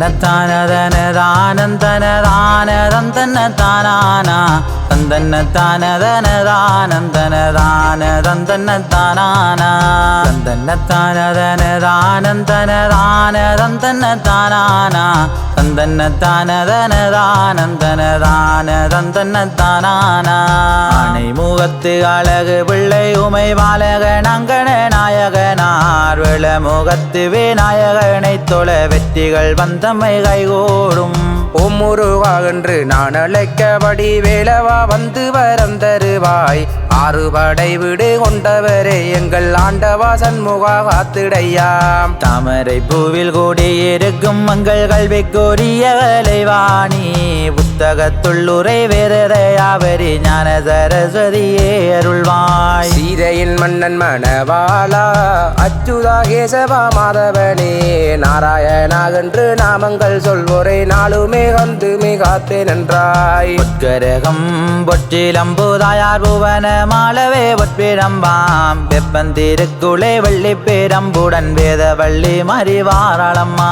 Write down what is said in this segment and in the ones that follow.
தந்தன்னத்தானதன தானந்தன தானதந்தன தானானா தந்தன்ன தானதன தானந்தன தான தந்தன்ன தானானா தந்தன்ன தானதன தானந்தன தானதந்தன தானானா தந்தன்ன தானதன தானந்தன தான தந்தன்ன தானானா ஆனை முகத்து அழகு பிள்ளை உமை பாலக நங்கன நாயகனார். விள முகத்து விநாயகனை தொலை வெற்றிகள் வந்தமை கைகூடும். என்று நான் அழைக்கபடி வேலவா வந்து வரம் தருவாய். ஆறு படை விடு கொண்டவரே எங்கள் ஆண்டவா சண்முகா காத்திடையாம். தாமரை பூவில் கூடியிருக்கும் மங்கள் கல்வி கோரிய கலைவாணி புத்தகத்துள்ளுரை வேதரையாவரி ஞான சரஸ்வதியே அருள்வாய். சீதையின் மன்னன் மணவாளா அச்சுதா கேசவா மாதவனே. நாராயணா என்று நாமங்கள் சொல்வோரை நாளுமே வந்து மிகாத்தேன் என்றாய் பொற்கரகம் பொற்றிலம்புதாயார் புவன மாளவே பொற்பிரம்பாம் வெப்பந்திருக்குளே வள்ளி பேரம்புடன் வேத வள்ளி மறிவாராளம்மா.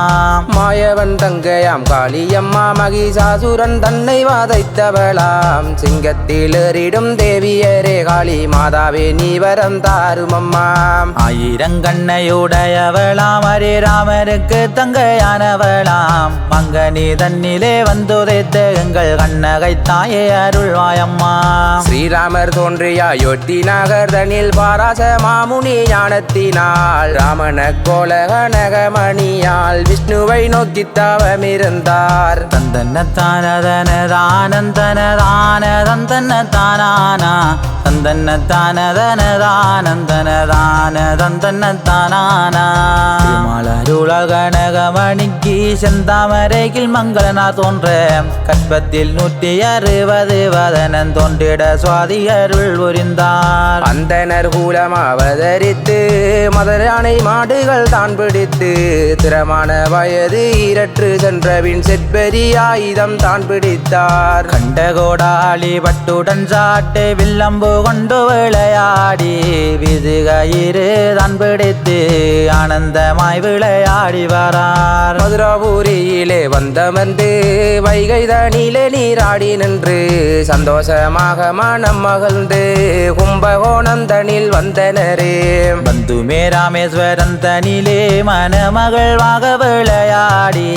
மாயவன் தங்கையாம் காளியம்மா மகிஷாசுரன் தன்னை வாதைத்தவளாம். சிங்கத்தில் ஏறிடும் தேவியரே காளி மாதாவே நீ வரம் தாருமம்மாம் ஆயிரங்கண்ணையுடையவளாம் ஹரி ராமருக்கு தங்கையானவளாம் மங்கனி தன்னிலே வந்துதைத்த எங்கள் கண்ணகை தாயே அருள்வாயம்மா. ஸ்ரீராமர் தோன்றிய அயோத்தி நகர் தனில் பாராச மாமுனி ஞானத்தினால். ராமன கோலக நகமணியால் விஷ்ணுவை நோக்கி தவமிருந்தார். தந்தன தானதன தானந்தன தான தந்தன தானானா தந்தன தானதன தானந்தன தான தந்தன தானானா மலருலகனகமணிக்கு செந்தாமரையில் மங்களனார் தோன்ற கற்பத்தில் நூற்றி அறுபது வதனன் தோன்றிட சுவாதி அருள் புரிந்தார். அந்தனர் கூலம் அவதரித்து மதுரானை மாடுகள் தான் பிடித்து திறமான வயது ஈரற்று சென்றவின் செற்பெரிய ஆயுதம் தான் பிடித்தார். கண்ட கோடாளி பட்டுடன் சாட்டு வில்லம்பு கொண்டு விளையாடி விதுகயிறு தான் பிடித்து ஆனந்தமாய் விளையாடி வரார். மதுராபுரியிலே வந்தமர்ந்து வைகை தனிலே நீராடி நின்று சந்தோஷமாக மனம் மகிழ்ந்து கும்பகோணந்தனில் வந்தனரே. பந்துமே ராமேஸ்வரன் தனிலே மணமகள்வாக விளையாடி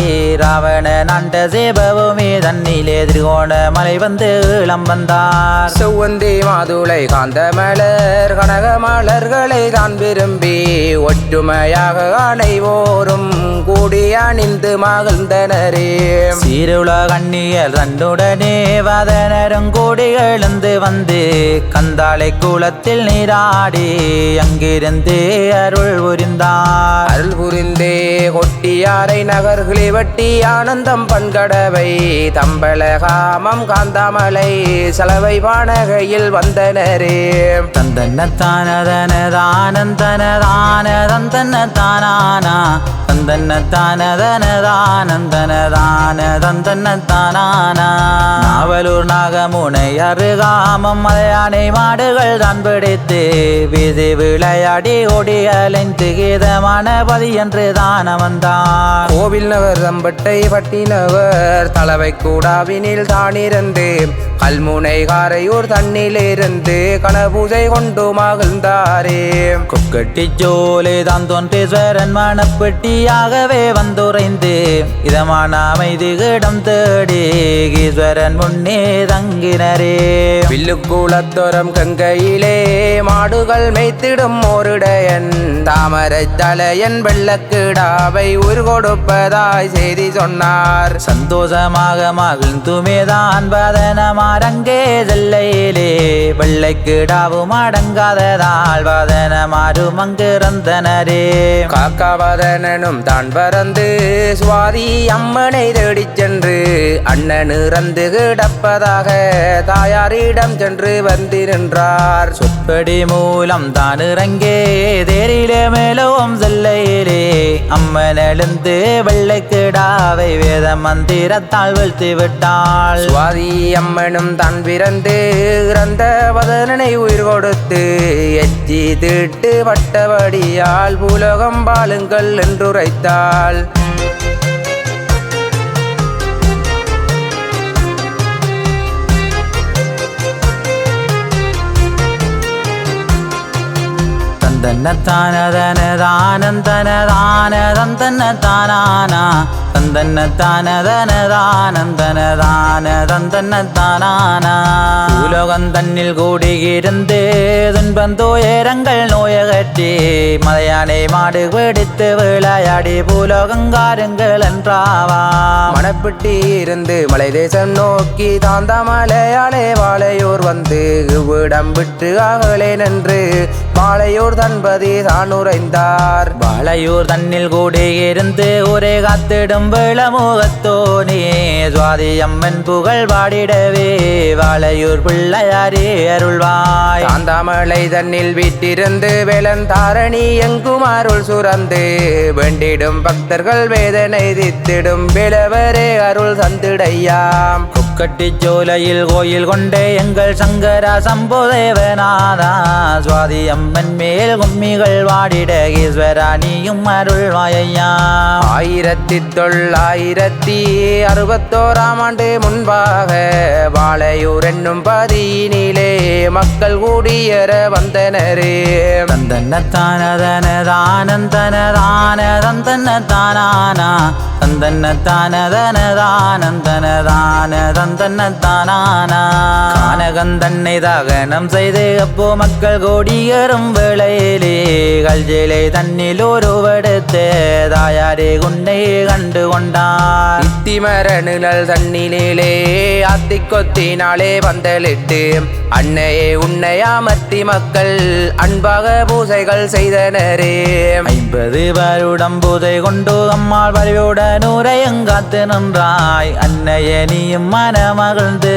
ராவண நண்ட சேபவுமே தன்னிலே திருகோண மலை வந்து இளம் வந்தார். செவ்வந்தி மாதுளை காந்த மலர் கனக மலர்களை தான் விரும்பி ஒற்றுமையாக அனைவோரும் கூடி அணிந்து மகிழ்ந்தனரே. சீருள கண்ணியல் தன்னுடனே வதனரும் கூடி எழுந்து வந்து கந்தாளை குளத்தில் நீராடி அங்கிருந்து அருள் புரிந்தார். அருள் புரிந்தே கொட்டியாரை நகர்களே வட்டி ஆனந்தம் பண்கடவை தம்பளகாமம் காந்தாமலை சலவை வானகையில் வந்தனரே தந்தன்ன. தானதன தானந்தன தான தந்தன தானானா தந்தன தானதன தானந்தன தான தந்தன தானானா நாவலூர் நாகமுனை அருகாமம் மலையானை மாடுகள் தான் பிடித்து விதி விளையாடி ஓடி அலைந்து கீதமான பதி என்று தான வந்தார் கோவில் நகர் தம்பட்டை பட்டினவர் தலைவை கூடாவினில் தானிருந்து கல்முனை காரையூர் தண்ணிலிருந்து கனபூஜை கொண்டு மகிழ்ந்தாரே. கொக்கட்டி ஜோலை தான் தோன்றீஸ்வரன் மணப்பெட்டியாகவே வந்துரைந்து இதமான அமைதி இடம் தேடி ஈஸ்வரன் முன்னே தங்கினரே. வில்லுக்கூலத்தோரம் கங்கையிலே மாடுகள் மேய்த்திடும் ஓருடையன் தாமரை தலையன் வெள்ளக்கிடாவை உரு கொடுப்பதாய் செய்தி சொன்னார். சந்தோஷமாக மகிழ்ந்துமேதான் வதனமாரங்கே செல்லையிலே வெள்ளைக்கிடாவும் அடங்காததால் வதனமாரும் அங்கிருந்தனரே. காக்காவதனும் தான் பறந்து சுவாதி அம்மனை தேடிச் சென்று அண்ணன் இறந்து கிடப்பதாக தாயாரிடம் சென்று வந்திருந்தார் சொற்படி மூலம் தான் இறங்கே தேரிலே மேலவும் செல்லையிலே அம்மன் எழுந்து வெள்ளைக்கிடாவை வேத மந்திரத்தால் வீழ்த்தி விட்டாள். சுவாதி அம்மனும் தான் பிறந்து இறந்த வதனனை உயிர் கொடுத்து எச்சி திட்டு பட்டபடியால் பூலோகம் பாலுங்கள் என்றுரைத்தாள் வைத்தாள் தன்னத்தான தனதானந்தனதானதம் தன்னத்தானானா தானானா தந்தன தானதன தானந்தன தானதம் தன்ன? உலகம் தன்னில் கூடியிருந்து துன்பம் துயரங்கள் நோயகற்றி மலையானை மாடு பிடித்து விளையாடி பூலோகங்காருங்கள் என்றாவா? மணப்பிட்டி இருந்து மலை தேசம் நோக்கி தாந்த மலையாளே வாழையூர் வந்து இவ்விடம் விட்டு அகலே நின்று வாழையூர் தன்பதி தான் உறைந்தார் வாழையூர் தன்னில் கூடியிருந்து ஒரே காத்திடும் அம்மன் புகழ் பாடிடவே வாழையூர் பிள்ளையாரே அருள்வாய். சாந்தாமலை தன்னில் வீட்டிருந்து வேலன் தாரணி எங்கும் அருள் சுரந்து வேண்டிடும் பக்தர்கள் வேதனை தித்திடும் விளவரே அருள் சந்திடையாம் கொக்கட்டி சோலையில் கோயில் கொண்டே எங்கள் சங்கர சம்போதேவநாதா சுவாதி அம்மன் மேல் கும்மிகள் வாடிட ஈஸ்வரா நீயும் அருள்வாயா ஆயிரத்தி தொள்ளாயிரத்தி தொள்ளாயிரத்தி அறுபத்தோராம் ஆண்டு முன்பாக வாழையூர் என்னும் பதியினிலே மக்கள் கூடியற வந்தனரே. தந்தன தானதன தானந்தன தானதந்தன தானானா தந்தன தானதன தானந்தன தானதந்தன தானானா கானகந்தன்னை தாகனம் செய்து அப்போ மக்கள் கோடியரும் வேளையிலே கல்ஜிலை தன்னில் ஒருவடுத்து தாயாரே குண்டை கண்டு கொண்டார் இத்திமர நிழல் தன்னிலே அத்திக்கொத்தினாலே வந்தலிட்டு அன்னையே உன்னை அமர்த்தி மக்கள் அன்பாக பூசைகள் செய்தனரே. ஐம்பது வருடம் புதை கொண்டு அம்மாள் வழியுடன் உரையங்காத்து நின்றாய். அன்னைய நீயும் மனமகிழ்ந்து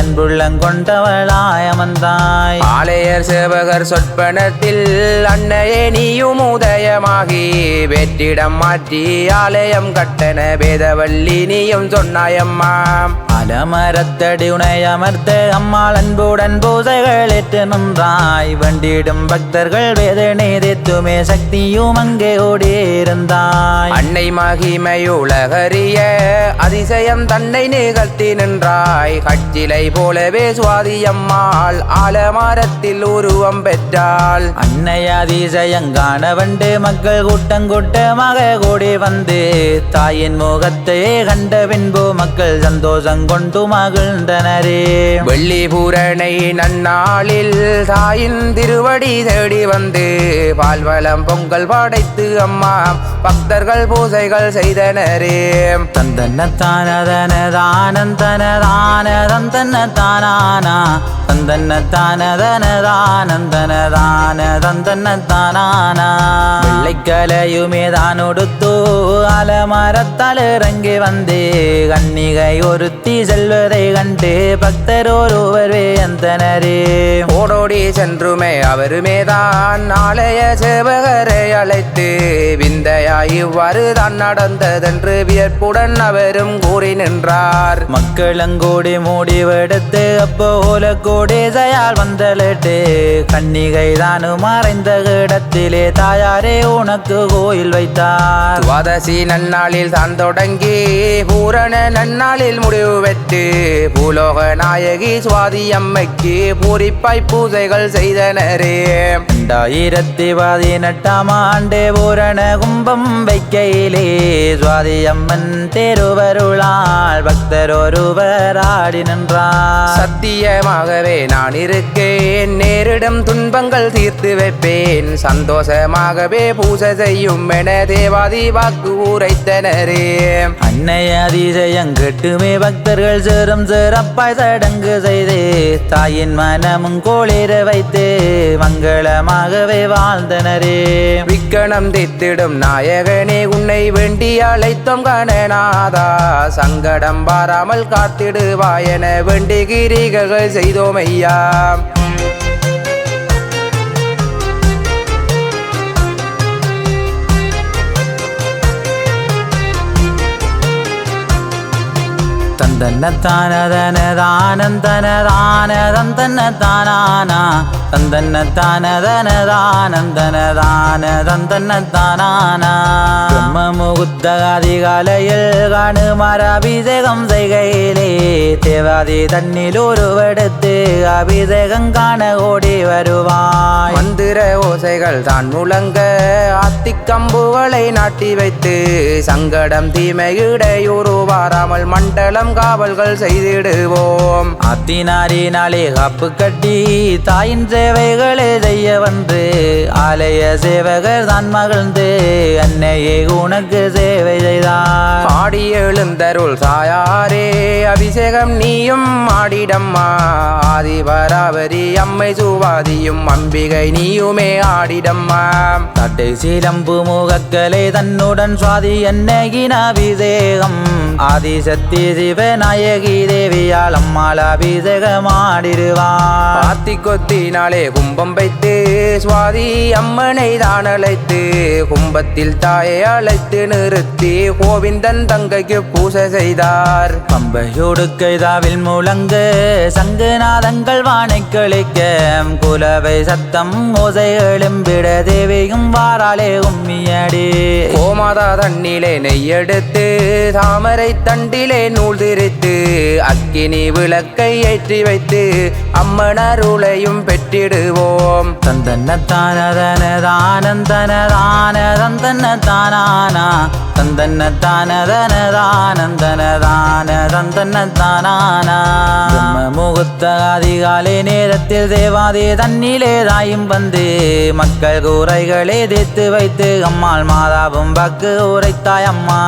அன்புள்ளங்கொண்டவளாய் அமர்ந்தாய். ஆலயர் சேவகர் சொற்பனத்தில் அன்னையே நீயும் உதயமாகி வெற்றிடம் மாற்றி ஆலயம் கட்டண வேதவல்லி நீயும் சொன்னாயம்மா. அலமரத்தடி உனை அமர்த்த அம்மாள் அன்புடன் பூசைகள் ஏற்று நின்றாய். வண்டிடும் பக்தர்கள் வேதனை தேத்துமே சக்தியும் அங்கே ஓடியிருந்தாய். அன்னை மகிமையுலகறிய அதிசயம் தன்னை நிகழ்த்தி நின்றாய். கட்சிலை போலவே சுவாதியம்மாள் ஆலமரத்தில் உருவம் பெற்றாள். அன்னை அதிசயங்காண வண்டு மக்கள் கூட்டம் கூட்டமாக கூடி வந்து தாயின் முகத்தை கண்ட பின்பு மக்கள் சந்தோஷம் கொண்டு மகிழ்ந்தனரே. வெள்ளி பூரணை நன்னாளில் தாயின் திருவடி தேடி வந்து பால்வளம் பொங்கல் படைத்து அம்மா பக்தர்கள் பூசைகள் செய்தனரே. தந்தன தானதன தானந்தன தானதந்தன தானானா தந்தன தானதன தானந்தன தானானா வெள்ளைக்கலையுமே தான் உடுத்து அலமரத்தால் இறங்கி வந்து கன்னிகை ஒருத்தி செல்வதை கண்டு பக்தர் ஒருவர் வேந்தனரே ஓடோடி சென்றுமே அவருமேதான் ஆலய சேவகரை அழைத்து விந்தையாய் இவ்வாறு தான் நடந்ததென்று வியப்புடன் அவரும் கூறி நின்றார். மக்களங்கூடி முடிவெடுத்து அப்போ கூடி செயல் வந்தலிட்டு கன்னிகை தானு மறைந்த இடத்திலே தாயாரே உனக்கு கோயில் வைத்தார். துவாதசி நன்னாளில் தான் தொடங்கி பூரண நன்னாளில் முடிவு பெற்று பூலோக நாயகி சுவாதி அம்மைக்கு பூரிப்பாய் பூஜைகள் செய்தனரே. ரெண்டாயிரத்தி பதினெட்டாம் ஆண்டு பூரண கும்பம் வைக்கையிலே சுவாதி அம்மன் தேருவருளால் பக்தர் ஒருவர் ஆடி நின்றார். சத்தியமாகவே நான் இருக்கேன் நேரிடும் துன்பங்கள் தீர்த்து வைப்பேன். சந்தோஷமாகவே பூஜை செய்யும் என தேவாதி வாக்கு உரைத்தன உரைத்தனரே அன்னை அதிசயம் கெட்டுமே பக்தர்கள் சேரும் சிறப்பாய் சடங்கு செய்து தாயின் மனமும் கோளிர வைத்து மங்களமாகவே வாழ்ந்தனரே. விக்கணம் தித்திடும் நாயகனே உன்னை வேண்டி அழைத்தோம் கணநாதா. சங்கடம் பாராமல் காத்திடுவாயென வேண்டி கிரிகள் செய்தோம் ஐயா. தந்தன்ன தானதன தானந்தன தந்தன்ன தானானா தந்தன்ன தானதன தானந்தன தான தந்தன்ன தானானா பிரம்ம முகுத்த அதிகாலையில் காணுமாற அபிஷேகம் செய்கையிலே தேவாதி தன்னில் உருவெடுத்து அபிஷேகம் காண ஓடி வருவாய். மந்திர ஓசைகள் தான் முழங்க அத்திக்கம்புகளை நாட்டி வைத்து சங்கடம் தீமை இடையூறு வாராமல் மண்டலம் காவல்கள் செய்திடுவோம். அத்தினாரினாலே காப்பு கட்டி தாயின் சேவைகளை செய்ய வந்து? ஆலய சேவகர் தான் மகிழ்ந்து அன்னையே உனக்கு சேவை செய்தார். ஆடி எழுந்தருள் தாயாரே அபிஷேகம் நீயும் ஆடிடம்மா. ஆதிபராவதி அம்மை சுவாதியும் அம்பிகை நீயுமே ஆடிடம்மா. தட்டை சீலம்பு முகக்கலை தன்னுடன் சுவாதி என்னகின அபிஷேகம். ஆதிசக்தி சிவநாயகி தேவியால் அம்மாள் அபிஷேகமாடிடுவார் ஆத்தி கொத்தினாலே கும்பம் வைத்து சுவாதி அம்மனை தான் அழைத்து கும்பத்தில் தாயை அழைத்து நிறுத்தி கோவிந்தன் தங்கைக்கு பூசை செய்தார். பம்பையோடு கைதாவில் முழங்க சங்குநாதங்கள் வானை கழிக்க குலவை சத்தம் ஓசை எழும்பிட தேவியும் வாராலே உம்மியடி. கோமாதா தண்ணிலே நெய்யெடுத்து தாமரை தண்டிலே நூல் திரித்து அக்கினி விளக்கை ஏற்றி வைத்து அம்மனருளையும் பெற்றிடுவோம் தந்தன்ன தானதன தந்தன்ன தானானா தந்தன்ன தானதன தான தந்தன்ன தானானா முகூர்த்த அதிகாலை நேரத்தில் தேவாதே தன்னிலே தாயும் வந்து மக்கள் கூரைகளை தேத்து வைத்து அம்மாள் மாதாவும் பக்கு உரைத்தாய் அம்மா.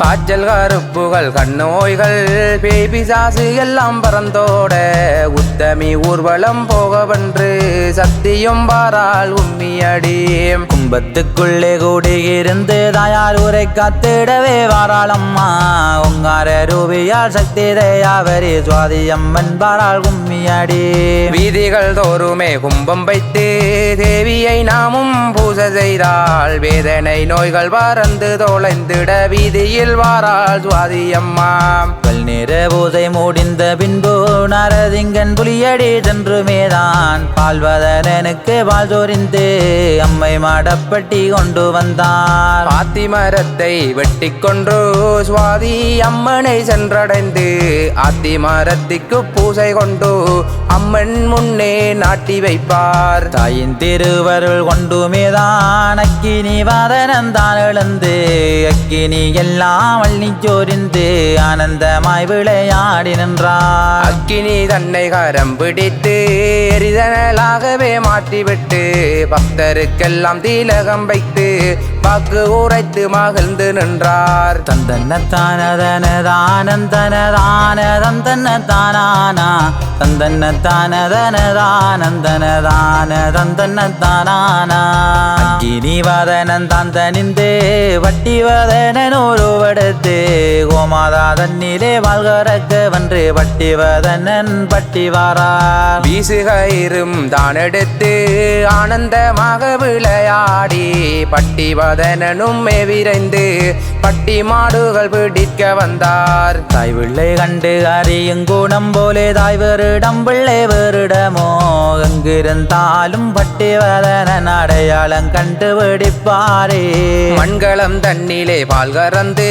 காய்ச்சல் கருப்புகள் கண்ணோய்கள் பேபி சாசு எல்லாம் பறந்தோட உத்தமி ஊர்வலம் போகவென்று சத்தியும் பாரால் உம்மியடி கும்பத்துக்குள்ளே கூடியிருந்து தாயார் உரை காத்திடவே வாராளம்மா உங்கார ரூபியால் சக்தி தயாவரி சுவாதி அம்மன் பாராள் கும்மியடி வீதிகள் தோறுமே கும்பம் வைத்து தேவியை நாமும் பூசை செய்தால் வேதனை நோய்கள் பறந்து தொலைந்திட வீதியில் வாராள் சுவாதி அம்மா. நேர பூஜை முடிந்த பின்பு நரதிங்கன் புலியடி சென்று பால் சோரிந்து அம்மை மாடப்பட்டி கொண்டு வந்தார். பாத்தி மரத்தை வெட்டி கொன்று சுவாதி அம்மனை சென்றடைந்து ஆத்தி மரத்திற்கு பூசை கொண்டு அம்மன் முன்னே நாட்டி வைப்பார். தாயின் திருவருள் கொண்டு மேதான் அக்கினி வாதனந்தான் எழுந்து அக்கினி எல்லாம் அள்ளி சோரிந்து ஆனந்தமாய் விளையாடி நின்றார். அக்கினி தன்னை கரம் பிடித்து எரிதனலாகவே மாற்றிவிட்டு பக்தருக்கெல்லாம் தீலகம் வைத்து வாக்கு உரைத்து மகிழ்ந்து நின்றார். தந்தன்ன தானதன தானந்தன தான தந்தன்ன தானானா தந்தன்ன தானதன தானந்தன தான தந்தன்ன தானானா அக்கினி வாதனன் தான் தனிந்து வட்டி வாதனன் ஒருவடுத்து கோமாதா தன்னிலே வாழ்கறக்க வென்று வட்டி வாதனன் பட்டி வாரார் வீசுகயிரும் தான் எடுத்து ஆனந்தமாக விளையாடி பட்டி வதனனும் விரைந்து பட்டி மாடுகள் பிடிக்க வந்தார். தாய் பிள்ளை கண்டு அறியும் குணம் போலே தாய் வேறிடம் பிள்ளை வேறிடமோ? எங்கிருந்தாலும் பட்டி வதனன் அடையாளம் கண்டுபிடிப்பாரே மண்களம் தன்னிலே பால் கறந்து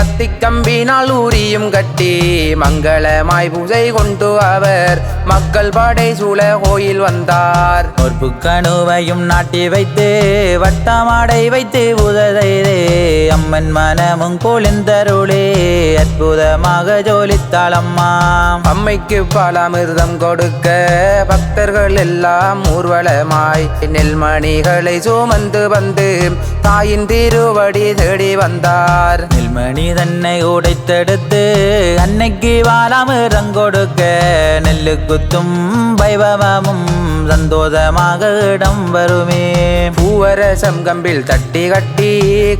அத்திக்கம்பினால் ஊரியும் கட்டி மங்களமாய் பூஜை கொண்டு அவர் மக்கள் படை சூழ கோயில் வந்தார். ஒரு கணுவையும் நாட்டி வைத்து வட்டமாடை வைத்து உததைதே அம்மன் மனமும் கொளிந்தருளே அற்புதமாக ஜோலித்தாளம்மா அம்மைக்கு பலாமிர்தம் கொடுக்க பக்தர்கள் எல்லாம் ஊர்வலமாய் நெல்மணிகளை சுமந்து வந்து தாயின் திருவடி தேடி வந்தார். நெல்மணி தன்னை உடைத்தெடுத்து அன்னைக்கு வாராமிரம் கொடுக்க நெல்லு குத்தும் வைபவமும் சந்தோஷமாக இடம் வருமே. பூவரசம் கம்பில் தட்டி கட்டி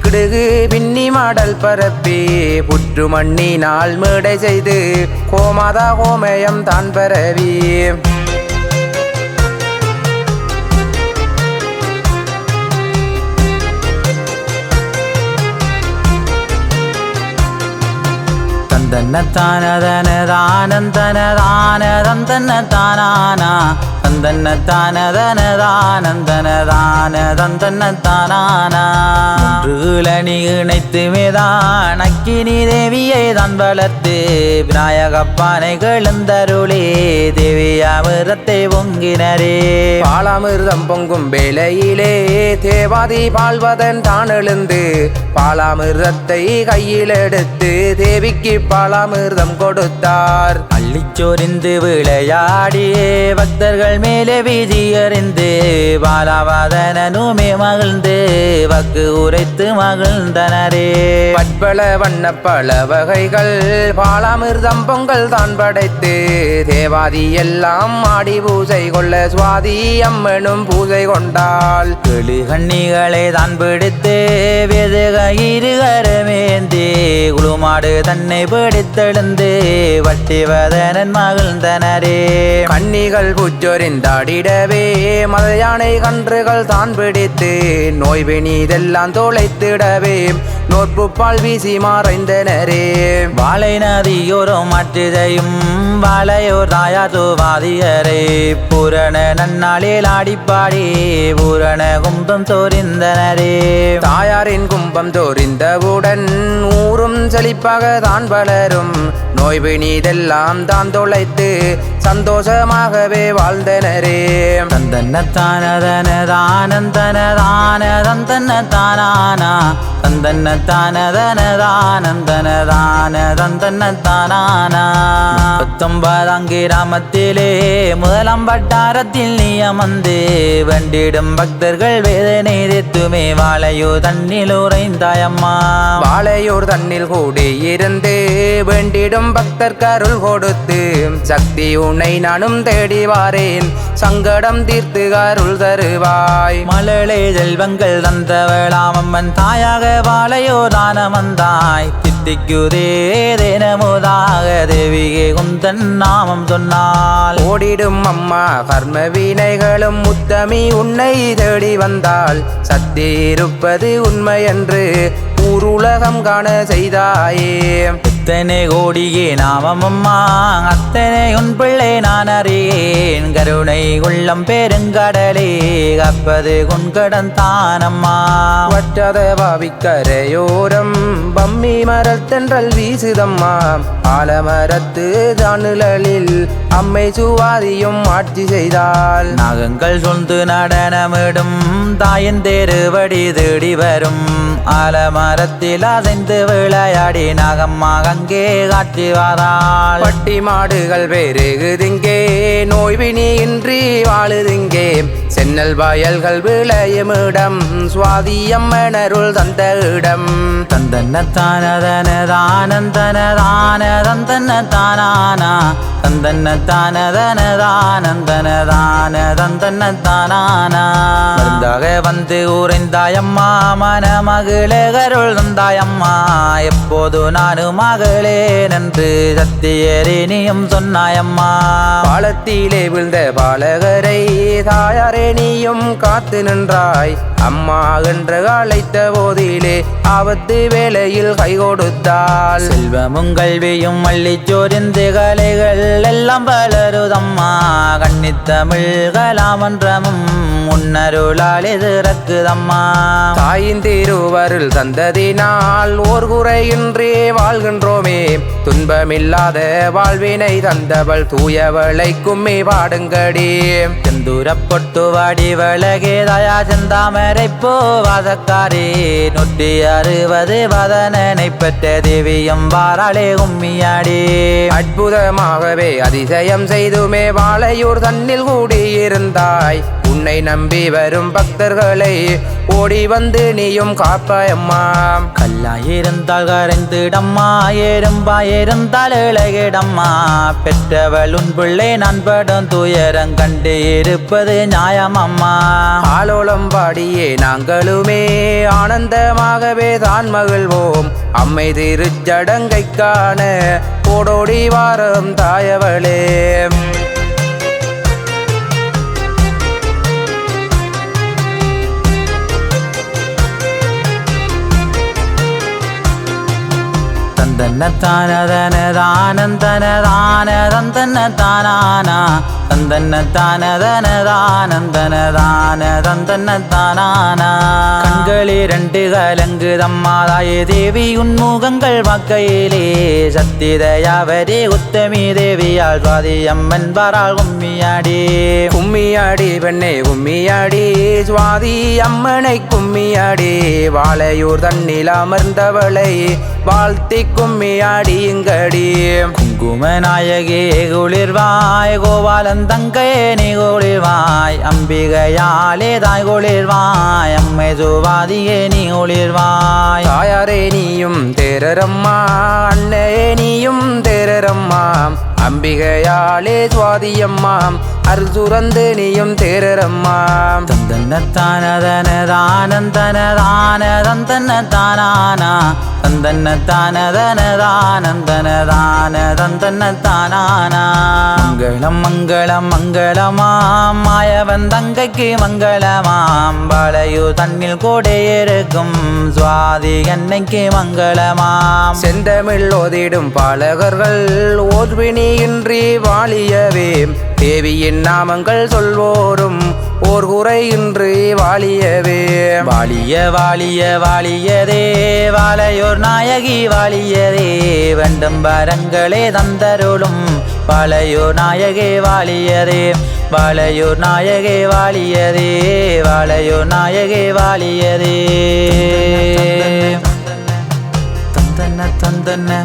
கிடுகு பின்னி மாடல் பரப்பி. புற்று மண்ணினால் மேடை செய்து கோமாதா கோமயம் தான் பரவி. தந்தன தானதன தானந்தன தானதந்தன தானானா தந்தன தானதன தானந்தன தான தந்தன தானானா மூன்றுகளணி இணைத்து மேதான் அக்கினி தேவியை தான் வளர்த்து விநாயகப்பானை கழுந்தருளே தேவியாமிரத்தை பொங்கினரே. பாலாமிர்தம் பொங்கும் வேளையிலே தேவாதி பால்வதன் தான் எழுந்து பாலாமிர்தத்தை கையில் எடுத்து தேவிக்கு பாலாமிர்தம் கொடுத்தார். அள்ளிச்சொரிந்து விளையாடியே பக்தர்கள் மேலே வீதி அறிந்து பாலாவாதனனுமே மகிழ்ந்து வக்கு உரைத்து மகிழ்ந்தனரே. பட்பல வண்ண பல வகைகள் பாலாமிர்தம் பொங்கல் தான் படைத்து தேவாதி எல்லாம் ஆடி பூஜை கொள்ள சுவாதி அம்மனும் பூஜை கொண்டாள். கிளி கண்ணிகளை தான் பிடித்து வெதுக இருகரமேந்தி குளுமாடு தன்னை பிடித்தெழுந்து வட்டிவதனன் மகிழ்ந்தனரே. கன்னிகள் புச்சொரிந்தாடிடவே மத மலையானை கன்றுகள் தான் பிடித்து நோய் பிணிதெல்லாம் தொலைத்திடவே நோற்பு பால் வீசி மறைந்தனரே வாழை நதியோரம் மாற்றுதையும் வாழையோர் தாயாதுவாதியரை பூரண நன்னாளில் ஆடிப்பாடி பூரண கும்பம் தோறிந்தனரே தாயாரின் கும்பம் தோறிந்தவுடன் ஊரும் செழிப்பாக தான் வளரும் நோய் பிணிதெல்லாம் தான் தொலைத்து சந்தோஷமாகவே வாழ்ந்தனரே. தந்தன தானதன தானந்தன தான தந்தன தானானா தந்தன தானதன தானந்தன தான தந்தன தானானா பத்தொன்பதாம் கிராமத்திலே முதலாம் வட்டாரத்தில் நீ அமர்ந்து வண்டிடும் பக்தர்கள் வேதனை தீர்த்துமே வாழையோ தண்ணில் உறைந்தாயம்மா. வாழையூர் தன்னில் கூடி இருந்து வேண்டிடும் பக்தர் கருள் கொடுத்து சக்தி உன்னை நானும் தேடி வாரேன். சங்கடம் தீர்த்து அருள் தருவாய். மலளே செல்வங்கள் தந்தவளாம் அம்மன் தாயாக வாழையோ தானம் வந்தாய் தித்திக்குதே தினமுதாக தேவிகே குந்தன் நாமம் சொன்னால். ஓடிடும் அம்மா கர்ம வினைகளும் முத்தமி உன்னை தேடி வந்தால் சக்தி இருப்பது உண்மை என்று ஊருலகம் காண செய்தாயே. இத்தனை கோடியே நாமம் அம்மா அத்தனை உன் பிள்ளை நான் அறியேன். கருணை உள்ளம் பெருங்கடலே கப்பது குன்கடன் தானம்மா. வற்றாத பாவிக்கரையோரம் பம்மி மரத்தென்றல் வீசுதம்மா. ஆலமரத்து தானுழலில் அம்மை சுவாதியும் ஆட்சி செய்தாள். நாகங்கள் சொந்து நடனமிடும் தாயின் தேருவடி தேடி வரும். ஆலமரத்தில் அசைந்து விளையாடி நாகம்மா அங்கே காட்சி வாராள். பட்டி மாடுகள் பெருகுதிங்கே நோய்வினி இன்றி வாழுதிங்கே. சென்னல் வயல்கள் விளையும் இடம் சுவாதியம்மனருள் தந்த இடம். தந்தன தானதன தானந்தன தான தந்தன தானானா தந்தன தானதன தானந்தன தான தந்தன தானானா மருந்தாக வந்து உறைந்தாயம்மா மன மகளே கருள் தந்தாயம்மா. எப்போது நானும் மகளேன் என்று சத்தியரே நீயும் சொன்னாயம்மா. பாலத்திலே விழுந்த பாலகரை தாயாரே நீயும் காத்து நின்றாய். அம்மா என்று அழைத்த போதிலே ஆபத்து வேளையில் கை கொடுத்தாள். செல்வமும் கல்வியும் மல்லி சோரிந்து கலைகள் எல்லாம் வளருதம்மா கன்னித்தமிழ் கலாமன்றமும் உன்னருளால் எதிரக்குதம்மா தாயின் திருவருள் தந்ததினால் ஓர் குறையின்றி வாழ்கின்றோமே. துன்பமில்லாத வாழ்வினை தந்தவள் தூயவளை கும்மி பாடுங்கடி செந்தூரப்பொட்டு வாடி வழகே தயா செந்தாமரை போவாதக்காரே நூற்றி அறுபது வதனனை பெற்ற தேவியம் வாராளே கும்மியாடி அற்புதமாகவே அதிசயம் செய்துமே வாழையூர் தன்னில் கூடியிருந்தாய். உன்னை நம்பி வரும் பக்தர்களை ஓடி வந்து நீயும் காப்பாயம்மா கல்லாயிருந்தால் கரைந்திடம்மா எறும்பாயிருந்தால் இழகிடம்மா பெற்றவள் உன் பிள்ளை நான் படும் துயரம் கண்டு இருப்பது நியாயமம்மா ஆலோலம் பாடியே நாங்களுமே ஆனந்தமாகவே தான் மகிழ்வோம். அம்மை திருச்சடங்கை காண ஓடோடி வாரம் தாயவளே. தந்த தந்தன தானதன தானந்தன தான தந்தன தானானா தந்தன தானதன தானந்தன தான தந்தன தானானா கண்களே ரெண்டு கலங்கு தம்மாதாய தேவி உன்முகங்கள் வாக்கையிலே சத்திதயாவரே உத்தமி தேவியால் சுவாதி அம்மன் பாராள் கும்மியாடி. கும்மியாடி பெண்ணே கும்மியாடி. சுவாதி அம்மனை கும்மியாடி. வாழையூர் தண்ணில் அமர்ந்தவளை வாழ்த்தி கும்மியாடி இங்கடி. குமநாயகே குளிர்வாய் கோபாலன் தங்கையே நீ குளிர்வாய் அம்பிகையாலே தாய் குளிர்வாய் அம்மை சுவாதியே நீ குளிர்வாய். தாயாரே நீயும் தேரரம்மா அன்னையே நீயும் தேரரம்மா அம்பிகையாளே சுவாதியம்மா அருள் சுரந்து நீயும் தேரரம்மா. தந்தன தானதன தானந்தன தான தந்தன தானானா தந்தன தானதன தானந்தன தான தந்தன தானானா மங்களம் மங்களம் மங்களமாம். மாயவன் தங்கைக்கு மங்களமாம். பாளையு தன்னில் கூட இருக்கும் சுவாதி என்னைக்கு மங்களமாம். செந்தமிழ் ஓதிடும் பாலகர்கள் ஓர்வினியின்றி வாழியவே. தேவியின் நாமங்கள் சொல்வோரும் ஓர் குறையின்றி வாழியவே. வாழிய வாழிய வாழியதே வாழையோர் நாயகி வாழியதே. வேண்டும் வரங்களே தந்தருளும் வாழையோர் நாயகே வாழியதே. வாழையோர் நாயகே வாழியதே வாழையோர் நாயகே வாழியதே. தந்தன தந்தன